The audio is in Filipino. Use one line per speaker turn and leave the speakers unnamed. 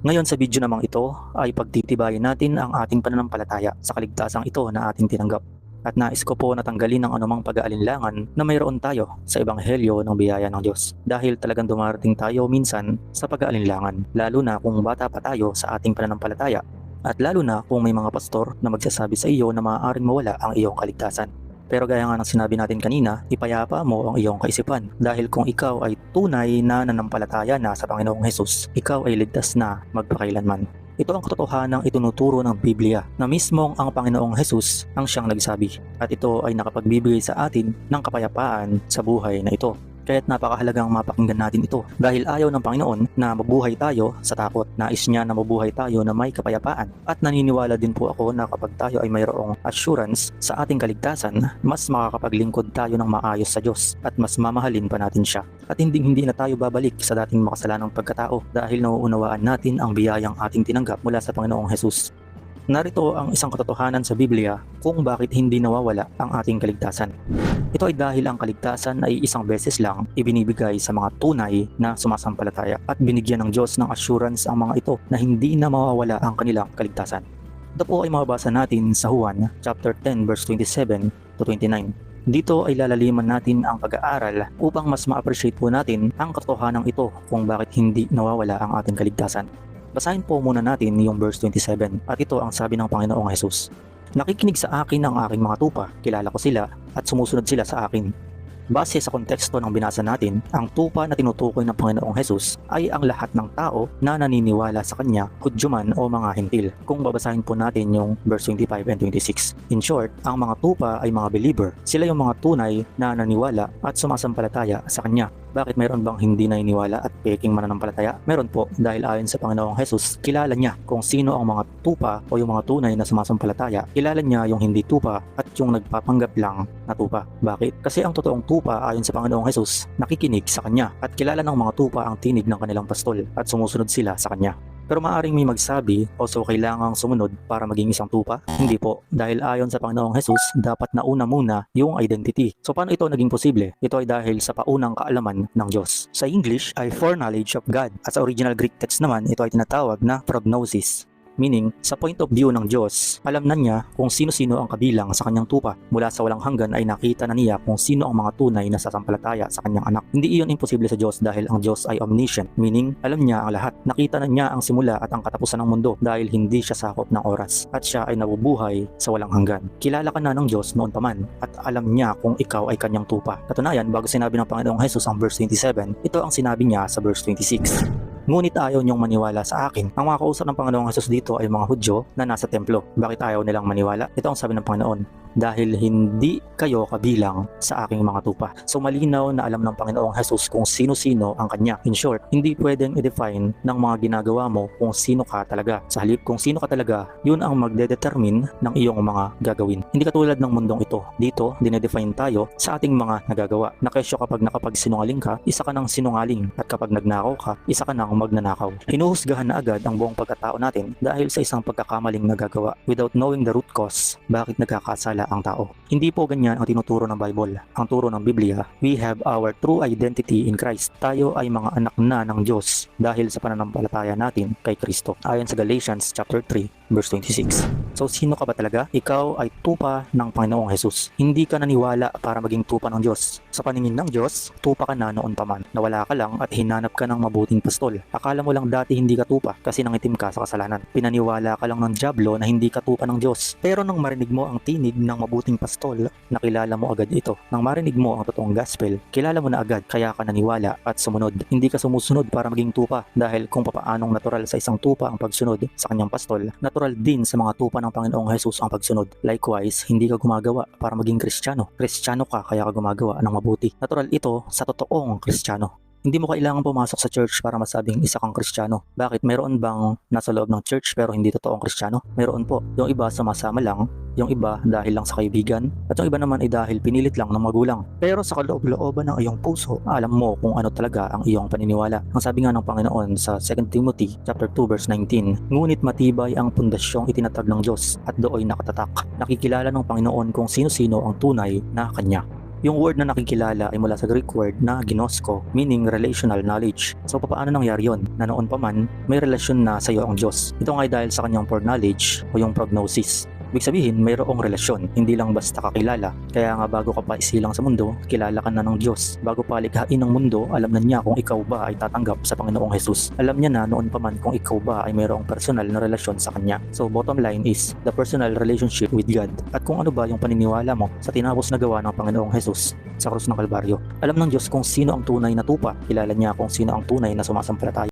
Ngayon sa video namang ito ay pagtitibayin natin ang ating pananampalataya sa kaligtasang ito na ating tinanggap. At nais ko po natanggalin ang anumang pag-aalinlangan na mayroon tayo sa Ebanghelyo ng biyaya ng Diyos. Dahil talagang dumarating tayo minsan sa pag-aalinlangan, lalo na kung bata pa tayo sa ating pananampalataya. At lalo na kung may mga pastor na magsasabi sa iyo na maaaring mawala ang iyong kaligtasan. Pero gaya nga ng sinabi natin kanina, ipayapa mo ang iyong kaisipan dahil kung ikaw ay tunay na nanampalataya na sa Panginoong Hesus, ikaw ay ligtas na magpakailanman. Ito ang katotohanang itunuturo ng Biblia na mismong ang Panginoong Hesus ang siyang nagsabi at ito ay nakapagbibigay sa atin ng kapayapaan sa buhay na ito. Kaya't napakahalagang mapakinggan natin ito dahil ayaw ng Panginoon na mabuhay tayo sa takot. Nais niya na mabuhay tayo na may kapayapaan. At naniniwala din po ako na kapag tayo ay mayroong assurance sa ating kaligtasan, mas makakapaglingkod tayo ng maayos sa Diyos at mas mamahalin pa natin siya. At hindi hindi na tayo babalik sa dating makasalanang pagkatao dahil nauunawaan natin ang biyayang ating tinanggap mula sa Panginoong Hesus. Narito ang isang katotohanan sa Biblia kung bakit hindi nawawala ang ating kaligtasan. Ito ay dahil ang kaligtasan ay isang beses lang ibinibigay sa mga tunay na sumasampalataya at binigyan ng Diyos ng assurance ang mga ito na hindi na mawawala ang kanilang kaligtasan. Ito po ay mababasa natin sa Juan chapter 10 verse 27 to 29. Dito ay lalaliman natin ang pag-aaral upang mas ma-appreciate po natin ang katotohanan ito kung bakit hindi nawawala ang ating kaligtasan. Basahin po muna natin yung verse 27 at ito ang sabi ng Panginoong Hesus. Nakikinig sa akin ang aking mga tupa, kilala ko sila at sumusunod sila sa akin. Base sa konteksto ng binasa natin, ang tupa na tinutukoy ng Panginoong Hesus ay ang lahat ng tao na naniniwala sa Kanya, Hudyo man o mga Hintil. Kung babasahin po natin yung verse 25 and 26. In short, ang mga tupa ay mga believer. Sila yung mga tunay na naniwala at sumasampalataya sa Kanya. Bakit mayroon bang hindi naniniwala at peking mananampalataya? Meron po dahil ayon sa Panginoong Hesus, kilala niya kung sino ang mga tupa o yung mga tunay na sumasampalataya. Kilala niya yung hindi tupa at yung nagpapanggap lang na tupa. Bakit? Kasi ang totoong tupa ayon sa Panginoong Hesus, nakikinig sa Kanya at kilala ng mga tupa ang tinig ng kanilang pastol at sumusunod sila sa Kanya. Pero maaring may magsabi, o so kailangang sumunod para maging isang tupa? Hindi po, dahil ayon sa Panginoong Hesus, dapat nauna muna yung identity. So paano ito naging posible? Ito ay dahil sa paunang kaalaman ng Diyos. Sa English ay foreknowledge of God. At sa original Greek text naman, ito ay tinatawag na prognosis. Meaning, sa point of view ng Diyos, alam na niya kung sino-sino ang kabilang sa kanyang tupa. Mula sa walang hanggan ay nakita na niya kung sino ang mga tunay na sasampalataya sa kanyang anak. Hindi iyon imposible sa Diyos dahil ang Diyos ay omniscient, meaning alam niya ang lahat. Nakita na niya ang simula at ang katapusan ng mundo dahil hindi siya sakop ng oras at siya ay nabubuhay sa walang hanggan. Kilala ka na ng Diyos noon pa man at alam niya kung ikaw ay kanyang tupa. Katunayan, bago sinabi ng Panginoong Jesus ang verse 27, ito ang sinabi niya sa verse 26. Ngunit ayaw niyong maniwala sa akin. Ang mga kausap ng Panginoong Jesus dito ay mga Hudyo na nasa templo. Bakit ayaw nilang maniwala? Ito ang sabi ng Panginoon, dahil hindi kayo kabilang sa aking mga tupa. So malinaw na alam ng Panginoong Jesus kung sino-sino ang kanya. In short, hindi pwedeng i-define ng mga ginagawa mo kung sino ka talaga. Sa halip kung sino ka talaga, yun ang magdedetermine ng iyong mga gagawin. Hindi katulad ng mundong ito. Dito, dinedefine tayo sa ating mga nagagawa. Na kesyo kapag nakapagsinungaling ka, isa ka ng sinungaling. At kapag nagnakaw ka, isa ka ng magnanakaw. Hinuhusgahan na agad ang buong pagkatao natin dahil sa isang pagkakamaling nagagawa without knowing the root cause bakit nagkakasala ang tao. Hindi po ganyan ang tinuturo ng Bible. Ang turo ng Biblia, we have our true identity in Christ. Tayo ay mga anak na ng Diyos dahil sa pananampalataya natin kay Kristo. Ayon sa Galatians chapter 3 verse 26. So sino ka ba talaga? Ikaw ay tupa ng Panginoong Jesus. Hindi ka naniwala para maging tupa ng Diyos. Sa paningin ng Diyos, tupa ka na noon pa man. Nawala ka lang at hinanap ka ng mabuting pastol. Akala mo lang dati hindi ka tupa kasi nangitim ka sa kasalanan. Pinaniwala ka lang ng Diablo na hindi ka tupa ng Diyos. Pero nang marinig mo ang tinig ng mabuting pastol, nakilala mo agad ito. Nang marinig mo ang totoong gospel, kilala mo na agad kaya ka naniwala at sumunod. Hindi ka sumusunod para maging tupa dahil kung papaanong natural sa isang tupa ang pagsunod sa kanyang pastol, natural din sa mga tupa ng Panginoong Jesus ang pagsunod. Likewise, hindi ka gumagawa para maging Kristiyano. Kristiyano ka kaya ka gumagawa ng mabuti. Natural ito sa totoong Kristiyano. Hindi mo kailangan pumasok sa church para masabing isa kang kristyano. Bakit? Meron bang nasa loob ng church pero hindi totoong kristyano? Meron po. Yung iba sumasama lang, yung iba dahil lang sa kaibigan, at yung iba naman ay dahil pinilit lang ng magulang. Pero sa kaloob-looban ng iyong puso, alam mo kung ano talaga ang iyong paniniwala. Ang sabi nga ng Panginoon sa 2 Timothy chapter 2 verse 19, Ngunit matibay ang pundasyong itinatag ng Diyos at dooy nakatatak. Nakikilala ng Panginoon kung sino-sino ang tunay na Kanya. Yung word na nakikilala ay mula sa Greek word na ginosko, meaning relational knowledge. So paano nangyari yon? Na noon pa man, may relasyon na sa iyo ang Diyos. Ito nga ay dahil sa kanyang foreknowledge o yung prognosis. Ibig sabihin, mayroong relasyon, hindi lang basta kakilala. Kaya nga bago ka pa isilang sa mundo, kilala ka na ng Diyos. Bago pa likhain ng mundo, alam na niya kung ikaw ba ay tatanggap sa Panginoong Jesus. Alam niya na noon pa man kung ikaw ba ay mayroong personal na relasyon sa Kanya. So bottom line is, the personal relationship with God. At kung ano ba yung paniniwala mo sa tinapos na gawa ng Panginoong Jesus sa krus ng Kalbaryo. Alam ng Diyos kung sino ang tunay na tupa. Kilala niya kung sino ang tunay na sumasampalataya.